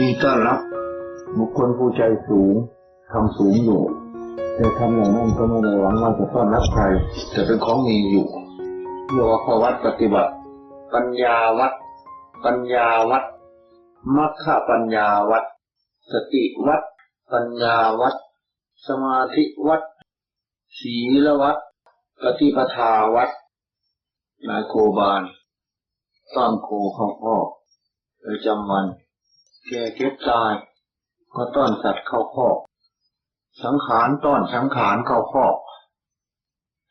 มีต้อนรับ บุคคลผู้ใจสูงทำสูงอยู่แต่ทำอย่างนั้นก็ไม่ได้หวังว่าจะต้อนรับใครแต่เป็นของมีอยู่เรียกว่าขวัดปฏิบัติ ปัญญาวัด ปัญญาวัดมัคคะปัญญาวัด สติวัด ปัญญาวัด สมาธิวัด ศีลวัด ปฏิปทาวัดนายโคบาลต้อนโคเข้าพ่อประจำวัน แก่เก็บตาย ก็ต้อนสัตว์เข้าคอก สังขารต้อนสังขารเข้าคอก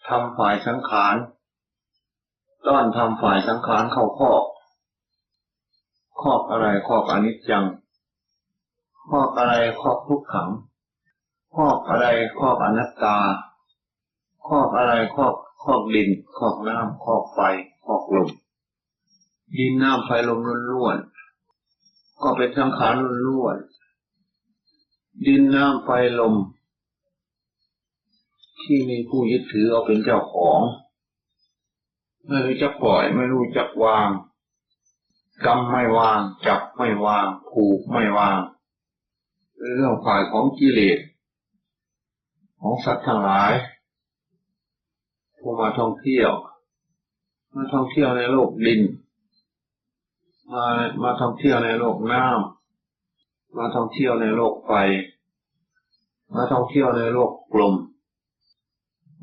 ทำฝ่ายสังขาร ต้อนทำฝ่ายสังขารเข้าคอกคอกอะไรคอกอนิจจังคอกอะไรคอกทุกขังคอกอะไรคอกอนัตตาคอกอะไรคอกคอกดินคอกน้ำคอกไฟคอกลมดินน้ำไฟลมล้วนๆ ก็เป็นสังขารล้วนดินน้ำไฟลม ที่มีผู้ยึดถือเอาเป็นเจ้าของ ไม่รู้จักปล่อย ไม่รู้จักวางกรรมไม่วาง จับไม่วาง ผูกไม่วางเรื่องฝ่ายของกิเลสของสัตว์ทั้งหลายผู้มาท่องเที่ยว มาท่องเที่ยวในโลกดิน มามาท่องเที่ยวในโลกน้ำมาท่องเที่ยวในโลกไฟมาท่องเที่ยวในโลกกลม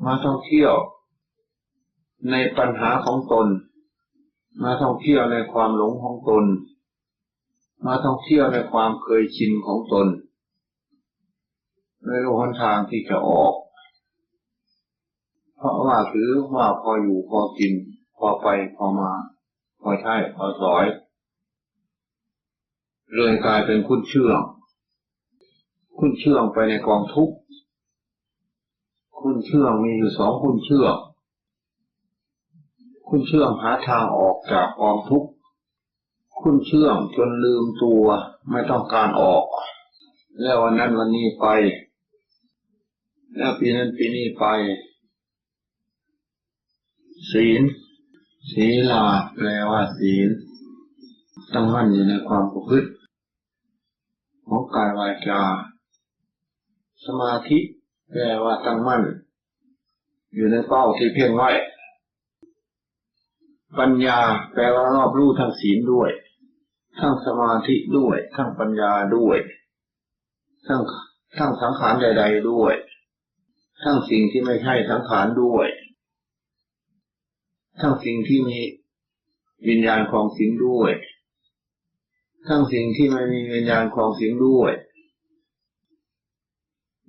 มาท่องเที่ยว ในปัญหาของตน มาท่องเที่ยวในความหลงของตน มาท่องเที่ยวในความเคยชินของตนในโลกหนทางที่จะออก เพราะว่าถือว่าพออยู่พอกิน พอไปพอมา พอใช้พอสอย เลยกลายเป็นคุณเชื่อง คุณเชื่องไปในกองทุกข์คุณเชื่องมีอยู่สองคุณเชื่องคุณเชื่องหาทางออกจากกองทุกข์คุณเชื่องจนลืมตัวไม่ต้องการออก แล้ววันนั้นวันนี้ไป แล้วปีนั้นปีนี้ไป ศีลศีลาแปลว่าศีล ตั้งมั่นอยู่ในความประพฤติของกายวาจา สมาธิแปลว่าตั้งมั่น อยู่ในเป้าที่เพ่งไว้ ปัญญาแปลว่ารอบรู้ทั้งศีลด้วย ทั้งสมาธิด้วย ทั้งปัญญาด้วย ทั้งทั้งสังขารใด ๆด้วย ทั้งสิ่งที่ไม่ใช่สังขารด้วย ทั้งสิ่งที่มีวิญญาณของสิ่งด้วย ทั้งสิ่งที่ไม่มีวิญญาณของสิ่งด้วย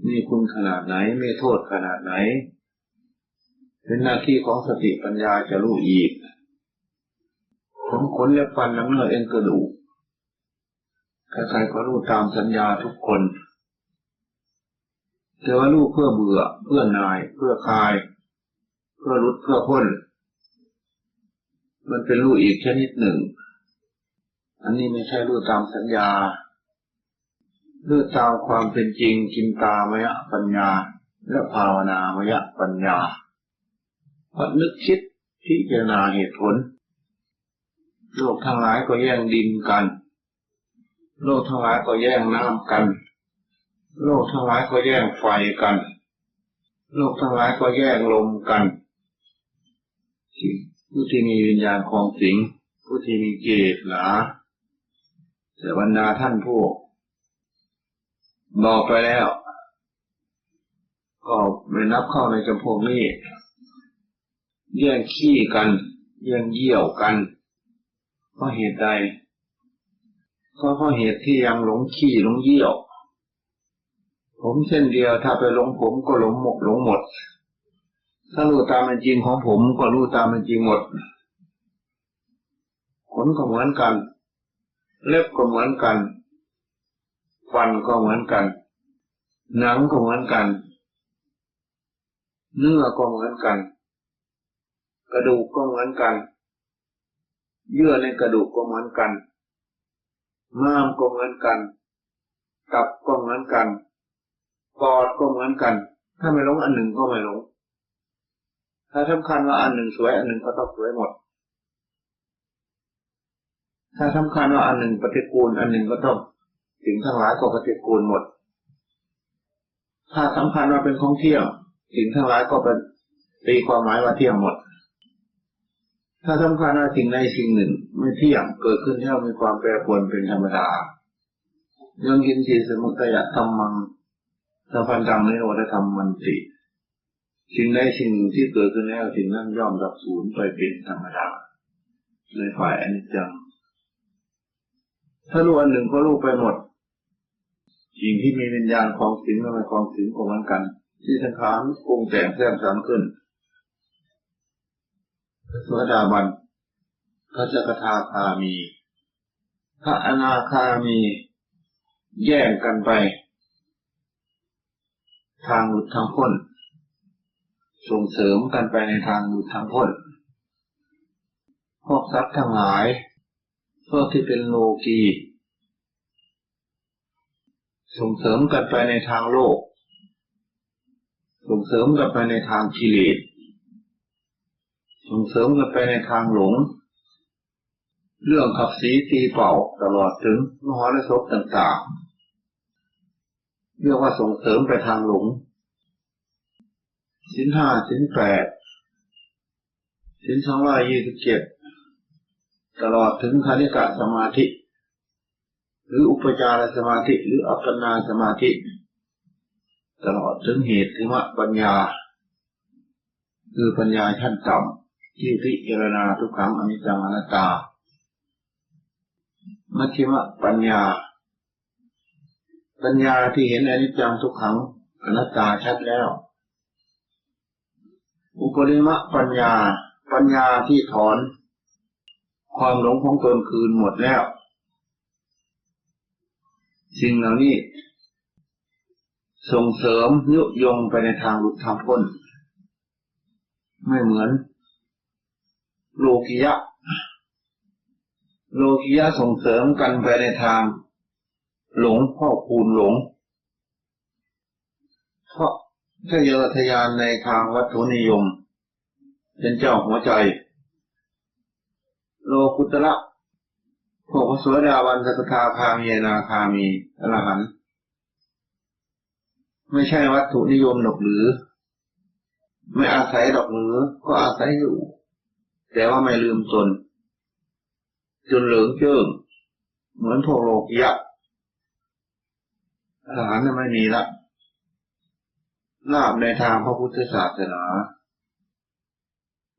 มีคุณขนาดไหนไม่โทษขนาดไหน เป็นหน้าที่ของสติปัญญาจะรู้อีกผมขนเล็บฟันหนังเนื้อเอ็นกระดูกใครๆก็รู้ตามสัญญาทุกคน แต่ว่ารู้เพื่อเบื่อ เพื่อนาย เพื่อคลาย เพื่อรุดเพื่อพ้น มันเป็นรู้อีกชนิดหนึ่ง อันนี้ไม่ใช่รู้ตามสัญญารู้ตามความเป็นจริงจินตามยะปัญญา และภาวนามยะปัญญาพอนึกคิดพิจารณาเหตุผล โลกทั้งหลายก็แย่งดินกัน โลกทั้งหลายก็แย่งน้ำกัน โลกทั้งหลายก็แย่งไฟกัน โลกทั้งหลายก็แย่งลมกันผู้ที่มีวิญญาณคลองสิงผู้ที่มีเกศหนา แต่บรรดาท่านพวกบอกไปแล้ว ก็ไม่นับเข้าในจำพวกนี้แย่งขี้กันแย่งเยี่ยวกันเพราะเหตุใดก็เพราะเหตุที่ยังหลงขี้หลงเยี่ยว ผมเช่นเดียวถ้าไปหลงผมก็หลงหมดหลงหมด ถ้ารู้ตามเป็นจริงของผมก็รู้ตามเป็นจริงหมดขนก็เหมือนกัน เล็บก็เหมือนกันฟันก็เหมือนกัน หนังก็เหมือนกัน เนื้อก็เหมือนกัน กระดูกก็เหมือนกัน เยื่อในกระดูกก็เหมือนกันม้ามก็เหมือนกันตับก็เหมือนกันปอดก็เหมือนกัน ถ้าไม่หลงอันหนึ่งก็ไม่หลง ถ้าสำคัญว่าอันหนึ่งสวยอันหนึ่งก็ต้องสวยหมด ถ้าสำคัญว่าอันหนึ่งปฏิกูล อันหนึ่งก็ต้องสิ่งทั้งหลายก็ปฏิกูลหมด ถ้าสำคัญว่าเป็นของเที่ยงสิ่งทั้งหลายก็เป็นตีความหมายว่าเที่ยงหมด ถ้าสำคัญว่าสิ่งใดสิ่งหนึ่ง ไม่เที่ยงเกิดขึ้นแล้วมีความแปรปรวนเป็นธรรมดายังกินสีสมุทัยธรรมังสัพพันธังนิโรธธรรมมันติสิ่งใดสิ่งหนึ่งที่เกิดขึ้นแล้วสิ่งนั้นย่อมดับสูญไปเป็นธรรมดาในฝ่ายอนิจจัง ถ้ารู้อันหนึ่งก็รู้ไปหมดสิ่งที่มีวิญญาณของสิ่งก็เป็นของสิ่งก็เหมือนกัน ที่สังขารปรุงแต่งแทรกสรรขึ้นพระสวสดาบันพระจักทาคามี พระอนาคามี แย่งกันไป ทางหลุดทางพ้นส่งเสริมกันไปในทางหลุดทางพ้นพวกทรัพย์ทั้งหลาย พวกที่เป็นโลกีส่งเสริมกันไปในทางโลก ส่งเสริมกันไปในทางกิเลสส่งเสริมกันไปในทางหลง เรื่องขับสีตีเป่าตลอดถึงมหรสพต่างๆ เรียกว่าส่งเสริมไปทางหลงสินห้าสินแปดสินสองร้อยยี่สิบเจ็ด ตลอดถึงคณิกะสมาธิ หรืออุปจารสมาธิ หรืออัปปนาสมาธิ ตลอดถึงเหตุถึงว่าปัญญา คือปัญญาชั้นต่ำที่พิจารณาทุกขังอนิจจังอนัตตา มัชฌิมปัญญา ปัญญาที่เห็นอนิจจังทุกขังอนัตตาชัดแล้ว อุปริมะปัญญา ปัญญาที่ถอน ความหลงของตนคืนหมดแล้ว สิ่งเหล่านี้ ส่งเสริมยุยงไปในทางหลุดทางพ้น ไม่เหมือน โลกิยะ โลกิยะส่งเสริมกันไปในทาง หลงพ่อคูณหลง เพราะถ้าเยอทยานในทางวัตถุนิยม เป็นเจ้าหัวใจ โลกุตระพวกพระสวสดาวันสกทาคามีนาคามีอรหันต์ไม่ใช่วัตถุนิยมหรอกหรือ ไม่อาศัยดอกหรือก็อาศัยอยู่ แต่ว่าไม่ลืมตนจนเหลืองเจิงเหมือนพวกโลกิยะอรหันต์ไม่มีละลาบในทางพระพุทธศาสนา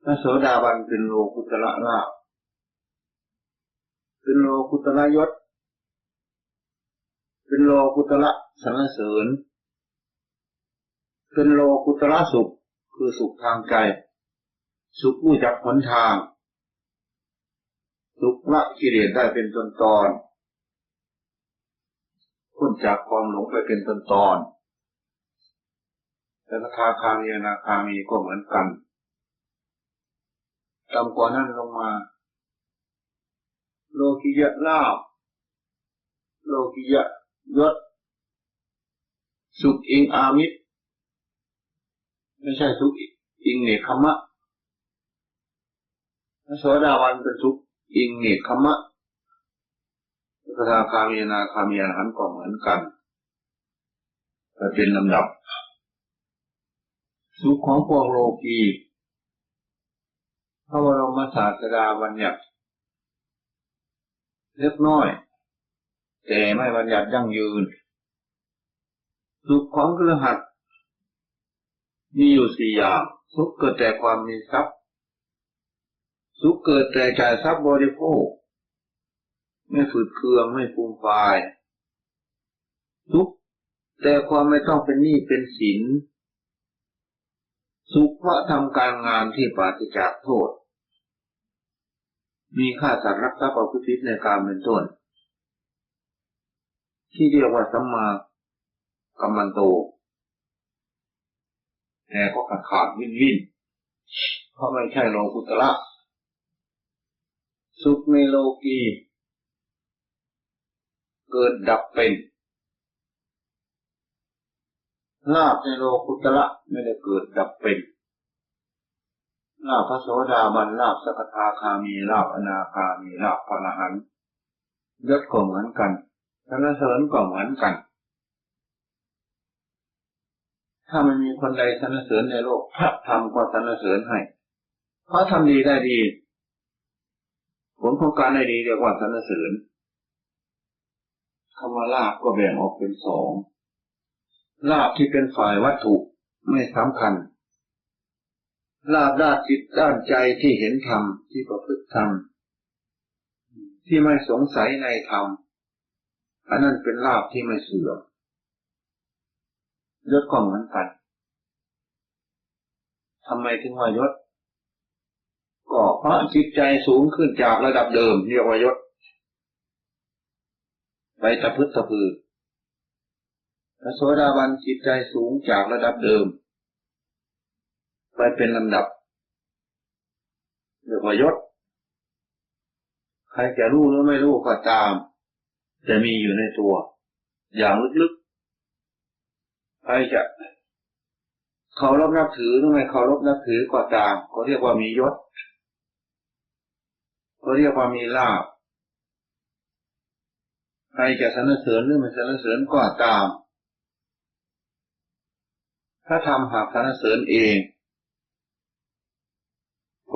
พระโสดาบันเป็นโลกุตระลาบ เป็นโลกุตระยศ เป็นโลกุตระสรรเสริญ เป็นโลกุตระสุขคือสุขทางใจ สุขผู้จักหนทาง สุขละกิเลสได้เป็นตอนตอนพ้นจากความหลงไปเป็นตอนตอนแต่คาคามีนาคามีก็เหมือนกันต่ำกว่านั้นลงมา โลกิยะลาบโลกิยะยศ สุขอิงอามิตรไม่ใช่สุขอิงเนคขมะพระโสดาวันเป็นสุขอิงเนคขมะพระคาคามีนาคามีอรหันต์ก็เหมือนกันแต่เป็นลำดับ สุขของพวกโลกีพระบรมศาสดาบัญญัติ เล็กน้อย แต่ไม่บัญญัติยั่งยืน สุขของเครือหัดมีอยู่สี่อย่างสุขเกิดแต่ความมีทรัพย์ สุขเกิดแต่จ่ายทรัพย์บริโภค ไม่ฝืดเคืองไม่ฟูมฟายสุขแต่ความไม่ต้องเป็นหนี้เป็นสิน สุขเพราะทำการงานที่ปราศจากโทษ มีค่าสัตว์รักทรัพย์ประพฤติในการเป็นต้น ที่เรียกว่าสัมมากัมมันโตแต่ก็ขาดขาดวินวินเพราะไม่ใช่โลกุตระสุขในโลกีเกิดดับเป็นลาบในโลกุตระไม่ได้เกิดดับเป็น ลาบพระโสดาบันลาบสกทาคามีลาบอนาคามีลาบพระรหันยศก็เหมือนกันสรรเสริญก็เหมือนกัน ถ้าไม่มีคนใดสรรเสริญในโลกพระธรรมก็สรรเสริญให้ เพราะทำดีได้ดี ผลของการได้ดีเรียกว่าสรรเสริญคำว่าลาบก็แบ่งออกเป็นสองลาบที่เป็นฝ่ายวัตถุไม่สำคัญ ลาบด้านจิตด้านใจที่เห็นธรรมที่ประพฤติธรรมที่ไม่สงสัยในธรรมอันนั้นเป็นลาบที่ไม่เสื่อมยศก็เหมือนกันทำไมถึงว่ายศ ก็เพราะจิตใจสูงขึ้นจากระดับเดิมเรียกว่ายศ ไปตะพึดตะพือพระโสดาบันจิตใจสูงจากระดับเดิม ไปเป็นลำดับเรียกว่ายศ ใครจะรู้หรือไม่รู้ก็ตาม จะมีอยู่ในตัว อย่างลึกๆ ใครจะเคารพนับถือหรือไม่เคารพนับถือก็ตามก็เรียกว่ามียศก็เรียกว่ามีลาภใครจะสรรเสริญหรือไม่สรรเสริญก็ตาม ถ้าทำหากสรรเสริญเอง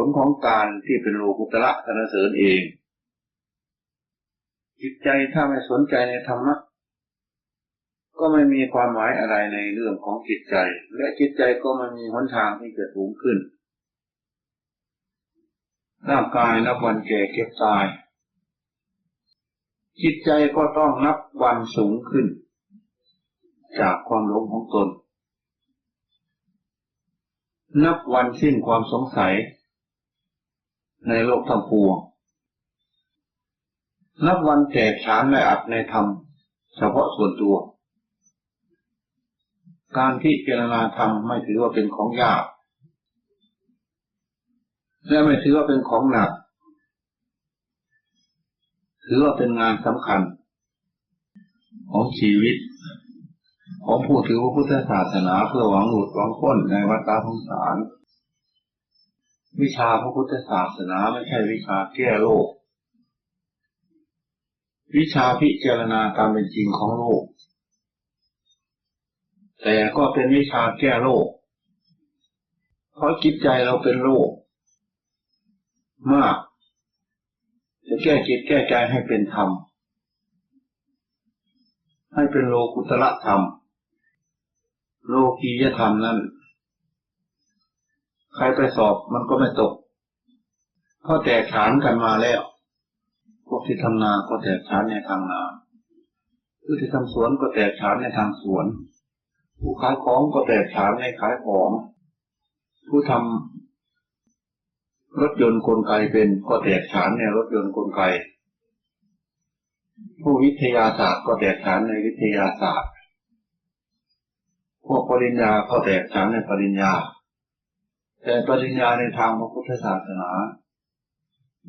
ลของการที่เป็นโลกุตระสรรเสริญเอง จิตใจถ้าไม่สนใจในธรรมะก็ไม่มีความหมายอะไรในเรื่องของจิตใจ และจิตใจก็ไม่มีหนทางที่จะสูงขึ้นร่างกายนับวันแก่เก็บตาย จิตใจก็ต้องนับวันสูงขึ้น จากความหลงของตน นับวันสิ้นความสงสัย ในโลกทั้งปวง นับวันแตกฉานในอัตในธรรม เฉพาะส่วนตัว การที่เจรณาธรรมไม่ถือว่าเป็นของยาก และไม่ถือว่าเป็นของหนัก ถือว่าเป็นงานสำคัญ ของชีวิต ของผู้ถือว่าพุทธศาสนาเพื่อหวังหลุดหวังพ้นในวัฏสงสาร วิชาพระพุทธศาสนาไม่ใช่วิชาแก้โลก วิชาพิจารณาตามเป็นจริงของโลก แต่ก็เป็นวิชาแก้โลก เพราะจิตใจเราเป็นโลก มาก จะแก้จิตแก้ใจให้เป็นธรรม ให้เป็นโลกุตระธรรม โลกียธรรมนั้น ใครไปสอบมันก็ไม่ตก เพราะแตกฐานกันมาแล้ว พวกที่ทำนาก็แตกฐานในทางนาผู้ที่ทำสวนก็แตกฐานในทางสวน ผู้ขายของก็แตกฐานในขายของ ผู้ทำรถยนต์กลไกเป็นก็แตกฉานในรถยนต์กลไก ผู้วิทยาศาสตร์ก็แตกฉานในวิทยาศาสตร์ พวกปริญญาก็แตกฉานในปริญญา แต่ปริญญาในทางพระพุทธศาสนา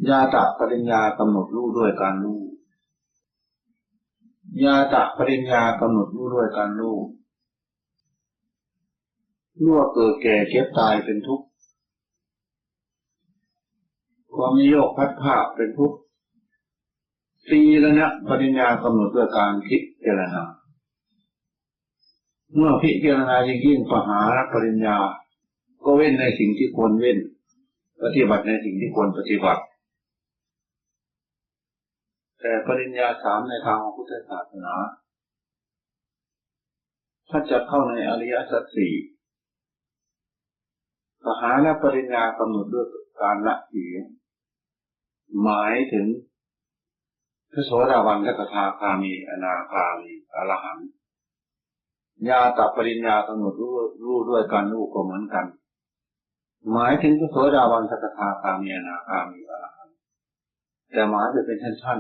ญาตะปริญญากำหนดรู้ด้วยการรู้ญาตะปริญญากำหนดรู้ด้วยการรู้รู้ว่าเกิดแก่เก็บตายเป็นทุกข์ความมีโยกพัดภาพเป็นทุกข์ตีแล้วนะปริญญากำหนดด้วยการพิดเจรณาเมื่อพิจารณายิ่งยิ่งปหารักปริญญา ก็เว้นในสิ่งที่ควรเว้น ปฏิบัติในสิ่งที่ควรปฏิบัติ แต่ปริญญาสามในทางพุทธศาสนาถ้าจะเข้าในอริยสัจสี่ปหาและปริญญากำหนดด้วยการละเสียหมายถึงพระโสดาบันและกทาคามี อนาคามีอรหันต์ญาตปริญญากำหนดรู้รู้ด้วยการรู้ก็เหมือนกัน หมายถึงพระโสดาบันสกทาคามีอนาคามีอรหันต์แต่หมายจะเป็นชั้น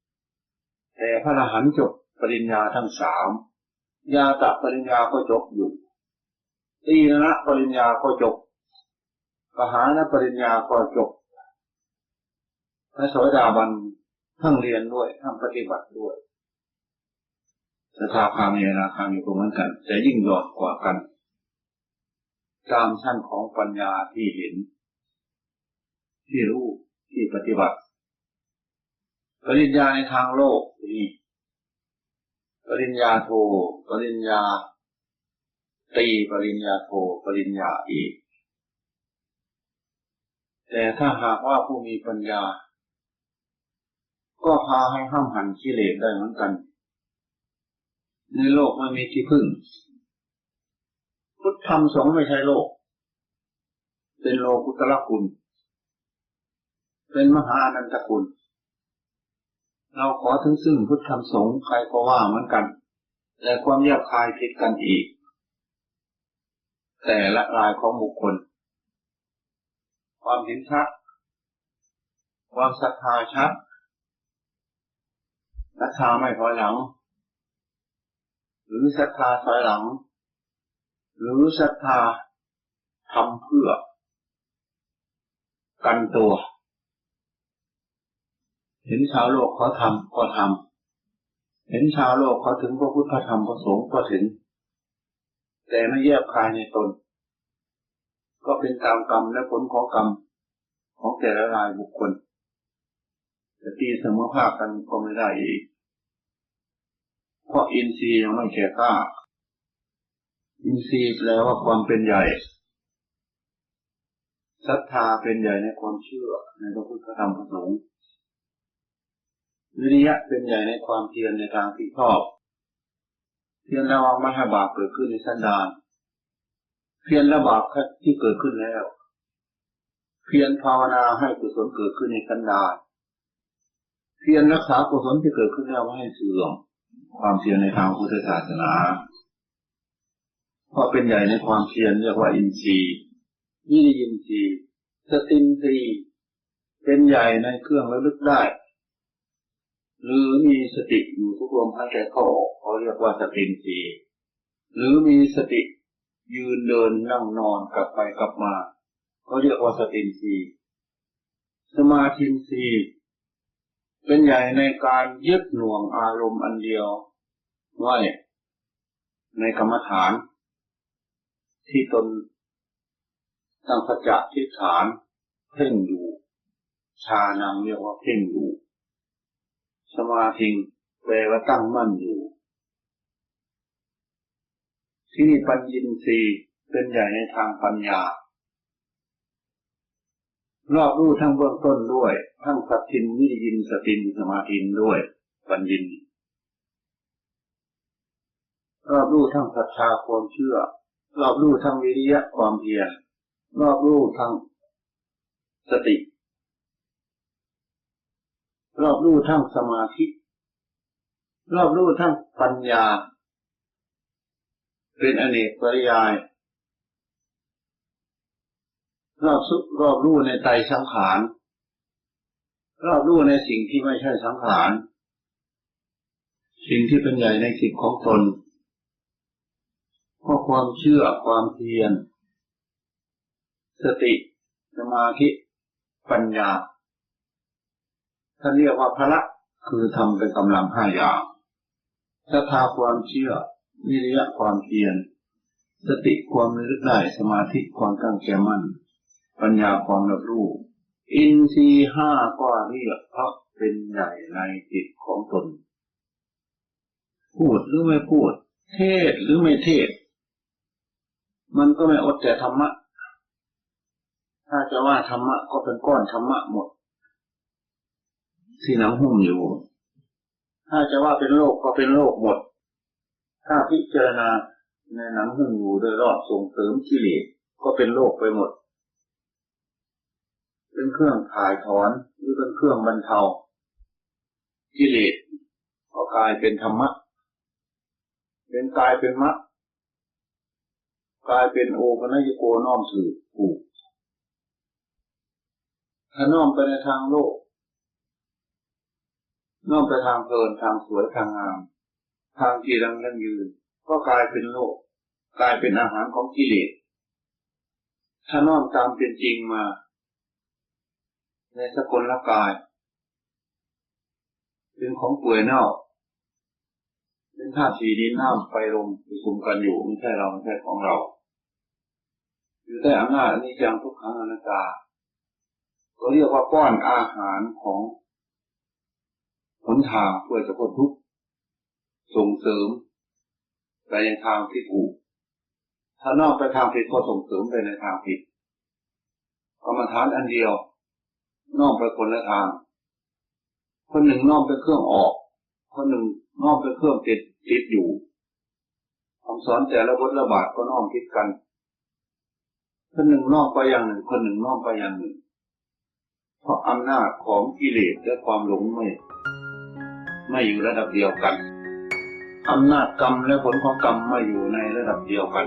ๆแต่พระอรหันต์จบปริญญาทั้งสามญาตปริญญาก็จบอยู่ตีนะปริญญาก็จบปหานปริญญาก็จบ พระโสดาบันทั้งเรียนด้วยทั้งปฏิบัติด้วยสถาคามีนาคามีก็เหมือนกัน แต่ยิ่งยอดกว่ากัน ตามชั้นของปัญญาที่เห็น ที่รู้ที่ปฏิบัติ ปริญญาในทางโลกนี่ปริญญาโท ปริญญาตีปริญญาโท ปริญญาเอกแต่ถ้าหากว่าผู้มีปัญญา ก็พาให้ห้ามหันกิเลสได้เหมือนกัน ในโลกไม่มีที่พึ่ง พุทธธรรมสงฆ์ไม่ใช่โลก เป็นโลกุตละคุณ เป็นมหาอนันตคุณ เราขอถึงซึ่งพุทธธรรมสงฆ์ใครก็ว่าเหมือนกัน แต่ความแยบคายผิดกันอีก แต่ละรายของบุคคล ความเห็นชัด ความศรัทธาชัดศรัทธาไม่ถอยหลัง หรือศรัทธาถอยหลัง หรือศรัทธาทำเพื่อ กันตัว เห็นชาวโลกเขาทำก็ทำเห็นชาวโลกเขาถึงพระพุทธธรรมประสงค์ก็ถึง แต่ไม่แยบคายในตน ก็เป็นตามกรรมและผลของกรรมของแต่ละรายบุคคลจะตีเสมอภาคกันก็ไม่ได้อีก เพราะอินทรีย์ยังไม่แก่กล้า อินทรีย์แปลว่าความเป็นใหญ่ศรัทธาเป็นใหญ่ในความเชื่อในพระพุทธธรรมประสงค์วิริยะเป็นใหญ่ในความเพียรในทางที่ชอบ เพียรระวังไม่ให้บาปเกิดขึ้นในสันดาน เพียรละบาปที่เกิดขึ้นแล้ว เพียรภาวนาให้กุศลเกิดขึ้นในสันดานเพียรรักษากุศลที่เกิดขึ้นแล้วไม่ให้เสื่อมความเพียรในทางพุทธศาสนา เพราะเป็นใหญ่ในความเพียรเรียกว่าอินทรีย์ยี่อินทรีย์สตินทรีย์เป็นใหญ่ในเครื่องระลึกได้ หรือมีสติอยู่ทุกลมหายใจเข้าออกเขาเรียกว่าสตินทรีย์หรือมีสติยืนเดินนั่งนอนกลับไปกลับมาเขาเรียกว่าสตินทรีย์สมาธินทรีย์เป็นใหญ่ในการยึดหน่วงอารมณ์อันเดียวไว้ในกรรมฐาน ที่ตนตั้งสัจจะทิฏฐานเพ่งอยู่ชานังเรียกว่าเพ่งอยู่สมาธิแปลว่าตั้งมั่นอยู่ ที่นี่ปัญญินรีเป็นใหญ่ในทางปัญญารอบรู้ทั้งเบื้องต้นด้วย ทั้งสัตทินวิยินสตินสมาธินด้วย ปัญญินรอบรู้ทั้งศรัทธาความเชื่อ รอบรู้ทั้งวิริยะความเพียรรอบรู้ทั้งสติ รอบรู้ทั้งสมาธิ รอบรู้ทั้งปัญญา เป็นอเนกปริยาย รอบสุรอบรู้ในไตสังขาร รอบรู้ในสิ่งที่ไม่ใช่สังขาร สิ่งที่เป็นใหญ่ในสิ่งของตน เพราะความเชื่อความเพียรสติสมาธิปัญญาท่านเรียกว่าพละคือทำเป็นกำลังห้าอย่างศรัทธาความเชื่อวิริยะความเพียรสติความระลึกได้สมาธิความตั้งใจมั่น ปัญญาความรับรู้ อินทรีย์ห้าก็เรียกเพราะเป็นใหญ่ในจิตของตน พูดหรือไม่พูด เทศหรือไม่เทศ มันก็ไม่อดแต่ธรรมะ ถ้าจะว่าธรรมะก็เป็นก้อนธรรมะหมด ที่หนังหุ้มอยู่ ถ้าจะว่าเป็นโลกก็เป็นโลกหมด ถ้าพิจารณาในหนังหุ้มอยู่โดยรอบส่งเสริมกิเลสก็เป็นโลกไปหมด เป็นเครื่องถ่ายถอนหรือเป็นเครื่องบรรเทากิเลสก็กลายเป็นธรรมะ เป็นกายเป็นมะ กลายเป็นโอปนญโกน้อมสื่อผูกถ้าน้อมไปในทางโลก น้อมไปทางเพลินทางสวยทางงาม ทางกีรังยั่งยืน ก็กลายเป็นโลก กลายเป็นอาหารของกิเลส ถ้าน้อมตามเป็นจริงมา ในสกลละกาย เป็นของป่วยเน่าเป็นธาตุสีดินน้ำไฟลมประชุมกันอยู่ไม่ใช่เราไม่ใช่ของเรา อยู่ใต้อำนาจอนี้จังทุกครั้งอนัตตาก็เรียกว่าป้อนอาหารของหนทางเพื่อจะพ้นทุกข์ส่งเสริมไปในทางที่ถูก ถ้านอกไปทางผิดก็ส่งเสริมไปในทางผิดกรรมฐานอันเดียว นอกไปคนละทาง คนหนึ่งนอกไปเครื่องออก คนหนึ่งนอกไปเครื่องติดติดอยู่คำสอนแต่ละบทละบาทก็น้อมคิดกัน คนหนึ่งนอกไปอย่างหนึ่ง คนหนึ่งนอกไปอย่างหนึ่ง เพราะอำนาจของกิเลสและความหลงไม่ ไม่อยู่ระดับเดียวกันอำนาจกรรมและผลของกรรมไม่อยู่ในระดับเดียวกัน